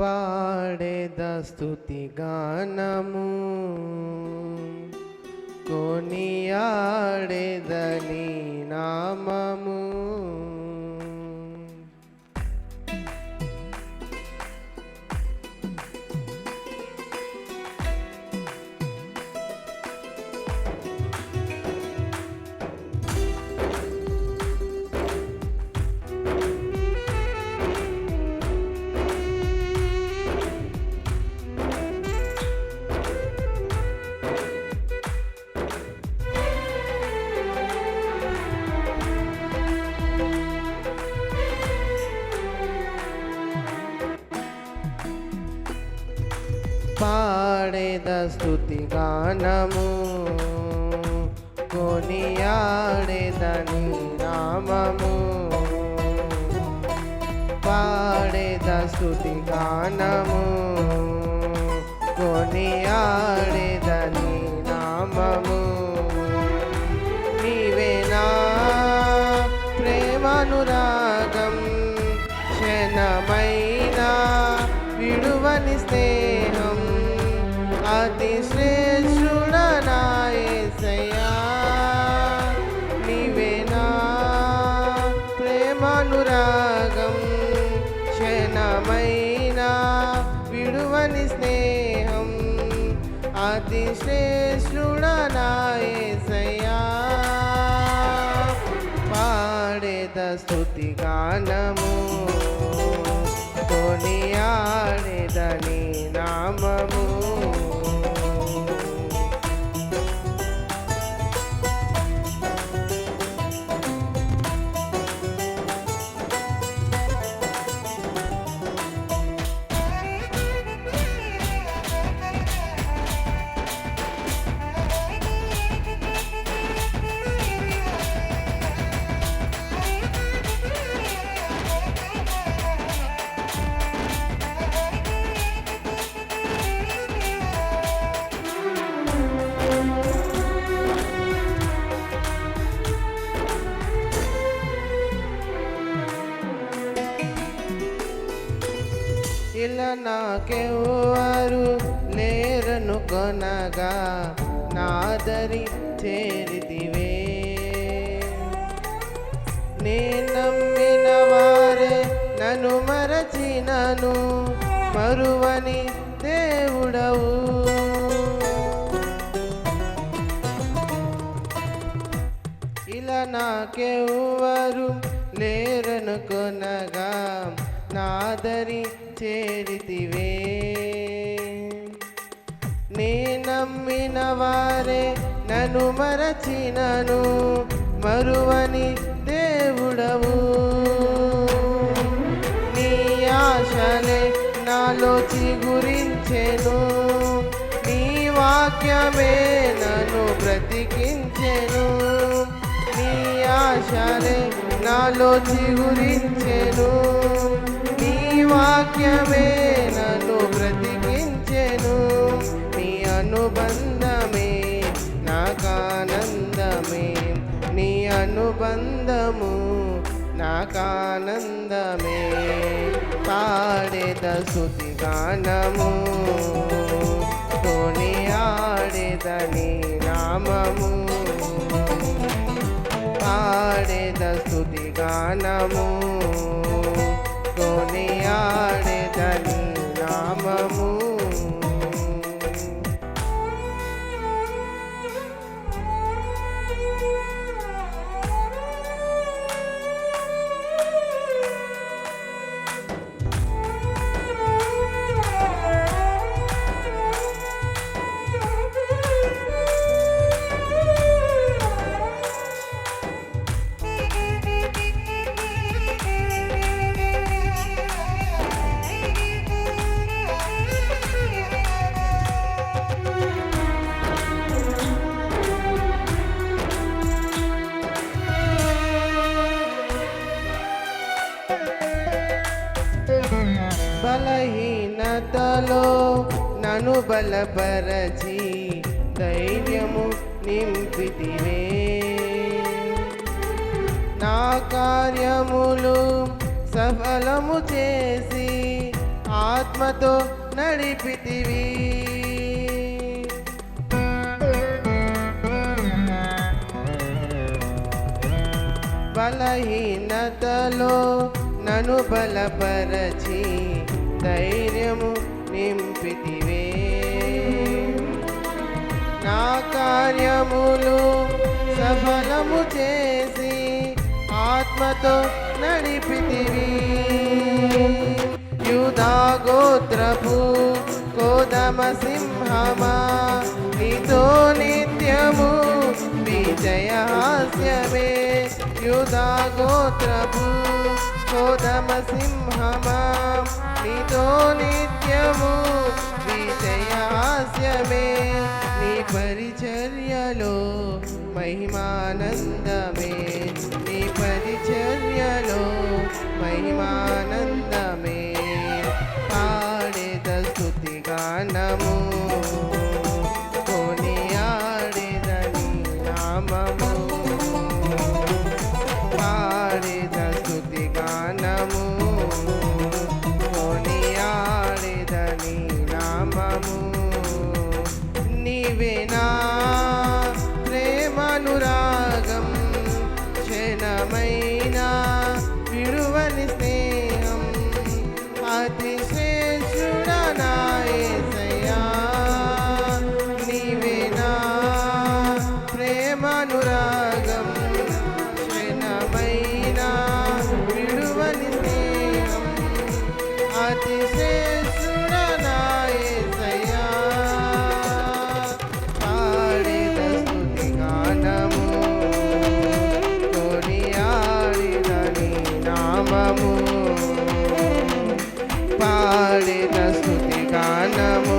పాడేద స్థుతి గానము. కొనియాడేదని నామము. పాడేద స్థుతి గానము. కొనియాడేదని నామము. పాడేద స్థుతి గానము. కొనియాడేదని నామము. నీవేనా ప్రేమానురాగం క్షణమైనా విడువని స్నేహ అతి శ్రేష్ఠుడనాయసయ్యా పాడేద స్థుతి గానము కొనియాడేదని నామము. ఇలా నాకెవ్వరు లేరను కొనగా నాదరి చేరితివే. నే నమ్మిన వారే నన్ను మరచినను మరువని దేవుడవు. ఇలా నాకెవ్వరు లేరను కొనగా నాదరి చేరితివే. నే నమ్మిన వారే నన్ను మరచినను మరువని దేవుడవు. నీ ఆశలే నాలో చిగురించెను నీ వాక్యమే నన్ను బ్రతికించెను. నీ ఆశలే నాలో చిగురించెను వాక్యమే నన్ను బ్రతికించెను. నీ అనుబంధమే నాకానందమే. నీ అనుబంధము నాకానందమే. పాడేద శృతి గానము కొని ఆడేదని నామము. పాడేద స్థుతి గానము కొని ఆడేదని ఘనతలో నను బలపరచి ధైర్యము నింపితివే. నా కార్యములు సఫలము చేసి ఆత్మతో నడిపితివి. బలహీనతలో నను బలపరచి ధైర్యము నింపితివే. నా కార్యములు సఫలము చేసి ఆత్మతో నడిపితివి. యుధా గోత్రపు కోదమ సింహమా నీతో విజయహాస్యమే యుధా గోత్రభు కోదమ సింహమా నీతో నిత్యము విజయాస్యమే నీ పరిచర్యలో మహిమానందమే నీ పరిచర్యలో మహిమానందమే పాడేద స్థుతి గానము నామము నీవేనా ప్రేమనురాగం క్షణమైనా విడువని స్నేహం అతిశేషుడనాయసయా పాడిన స్థుతి గానము.